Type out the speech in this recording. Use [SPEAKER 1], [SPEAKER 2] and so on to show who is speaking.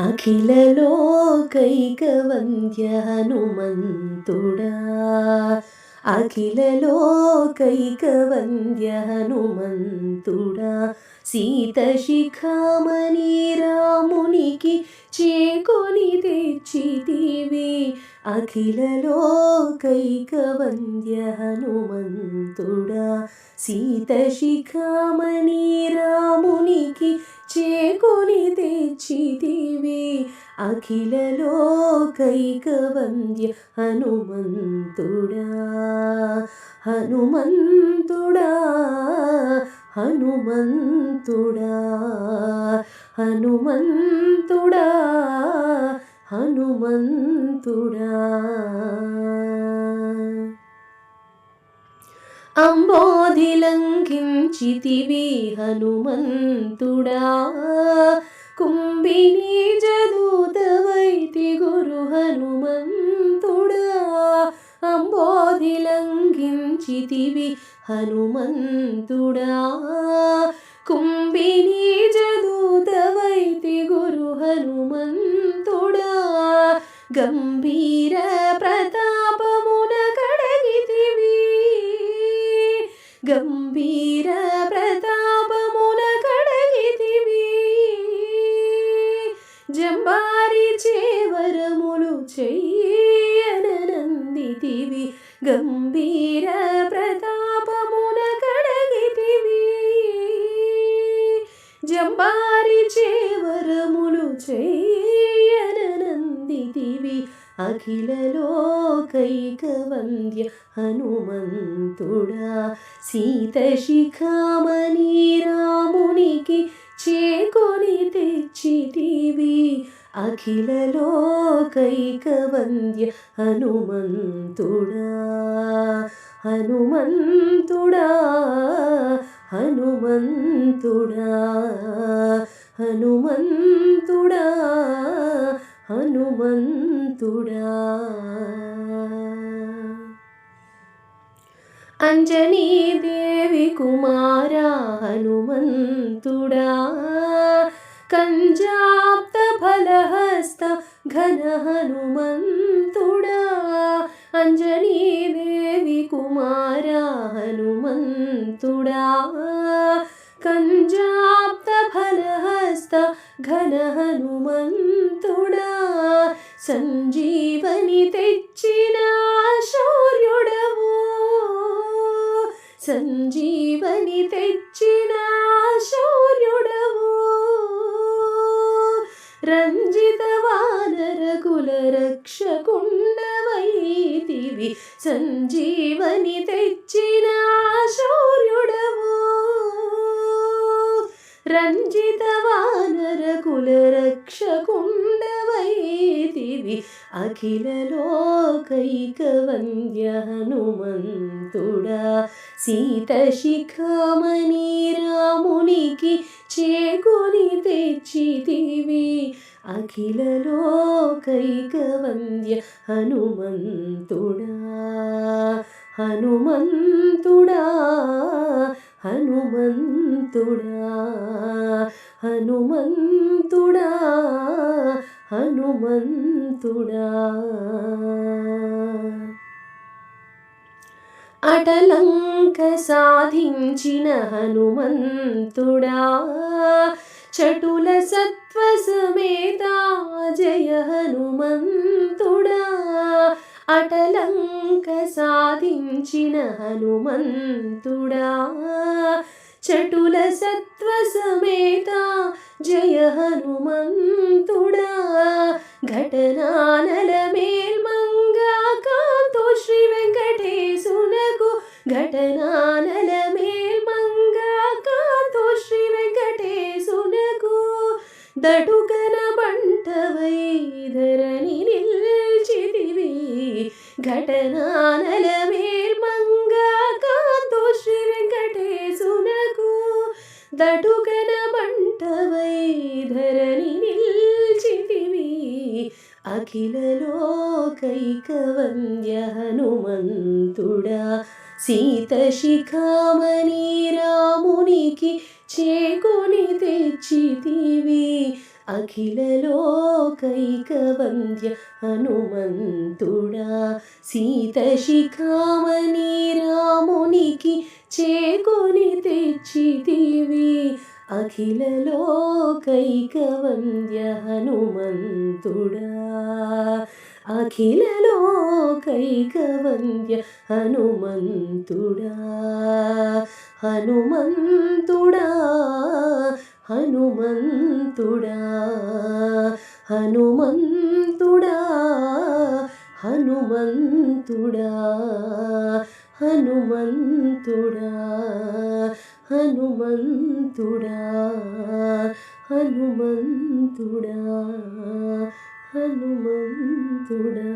[SPEAKER 1] అఖిలలోకైకవంద్య హనుమంతుడా అఖిలలోకైకవంద్య హనుమంతుడా సీత శిఖామణి రామునికి చేకొని తెచ్చితివి. అఖిలలోకైకవంద్య హనుమంతుడా సీత శిఖామణి రామునికి చేకొని తెచ్చితివి. అఖిలలోకైకవంద్య హనుమంతుడా హనుమంతుడా హనుమంతుడా హనుమంతుడా హనుమంతుడా. అంబోధిలంఘించితివి హనుమంతుడా కుంభిని జదూతవైతి గురు హనుమంతుడా అంబోధిలంఘించితివి హనుమంతుడా కుంభిని జదూతవైతి గురు హనుమంతుడా గంభీర ప్రతా గంభీర ప్రతాపమున కడగితివి జంబారి చేవరములు చెయ్యనందితివి గంభీర ప్రతాపమున కడగితివి జంబారి చేవరములు చెయ్యనందితివి అఖిలలోకైకవంద్య హనుమంతుడా సీత శిఖామణి రామునికి చేకొని తెచ్చిటివి అఖిలలోకైకవంద్య హనుమంతుడా హనుమంతుడా హనుమంతుడా హనుమంతుడా హనుమంతుడా. అంజనీదేవి కుమార హనుమంతుడా. కంజాప్త ఫలహస్త ఘన హనుమంతుడా. అంజనీదేవి కుమార హనుమంతుడా కంజాప్త ఫలహస్త ఘన హనుమంతుడా సంజీవని తెచ్చిన శౌర్యుడవు సంజీవని తెచ్చిన శౌర్యుడవు రంజిత వానర కుల రక్షకుండవైతివి సంజీవని తెచ్చిన రంజిత వానర కుల రక్షకుండవైతివి వంద్య హనుమంతుడా సీత శిఖామణి రామునికి చేకొని తెచ్చితివి. అఖిల లోకైక వంద్య హనుమంతుడా హనుమంతుడా హనుమంతుడా హనుమంతుడా హనుమంతుడా. అటలంక సాధించిన హనుమంతుడా చటుల సత్వ సమేత జయ హనుమంతుడా. అటలంక సాధించిన హనుమంతుడా. చటుల సత్వ సమేత జయ హనుమంతుడా. ఘటనానల మేల్మంగా కాంతో శ్రీ వెంకటేశునకు. ఘటనానల మేల్మంగా కాంతో శ్రీ వెంకటేశునకు. దటుకన జటనానల మేల్మంగా కాంతో శ్రీ వెంకటేశునకు దటుకన బంటవై ధరణి నిల్చితివి. అఖిలలోకైకవంద్య హనుమంతుడా సీత శిఖామణి రామునికి చేకొని తెచ్చితివి. అఖిలలోకైకవంద్య హనుమంతుడా సీత సీతశిఖామణి రామునికి చేకొని తెచ్చితివి. అఖిలలోకైకవంద్య హనుమంతుడా అఖిలలోకైకవంద్య హనుమంతుడా హనుమంతుడా హనుమంతుడా హనుమంతుడా హనుమంతుడా హనుమంతుడా హనుమంతుడా హనుమంతుడా హనుమంతుడా.